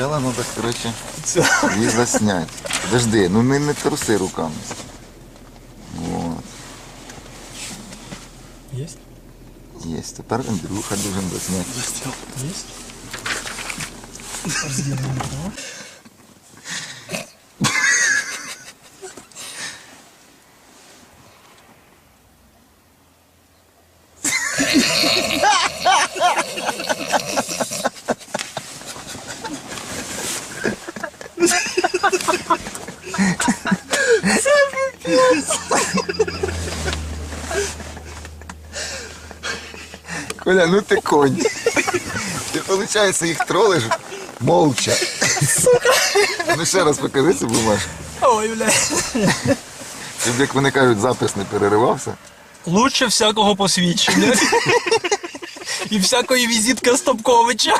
Спочатку треба, коротше, Це. її засняти. Подожди, ну не, не труси руками. Вот. Есть? Є. Тепер Андрюха должен засняти. Есть? Разделаем его. Коля, ну ти конь. Ти, виходить, їх тролиш молча. Ну ще раз покажи цю бумажку. Ой, бля. Щоб, як вони кажуть, запис не переривався. Лучше всякого посвідчення. І всякої візитки Стопковича.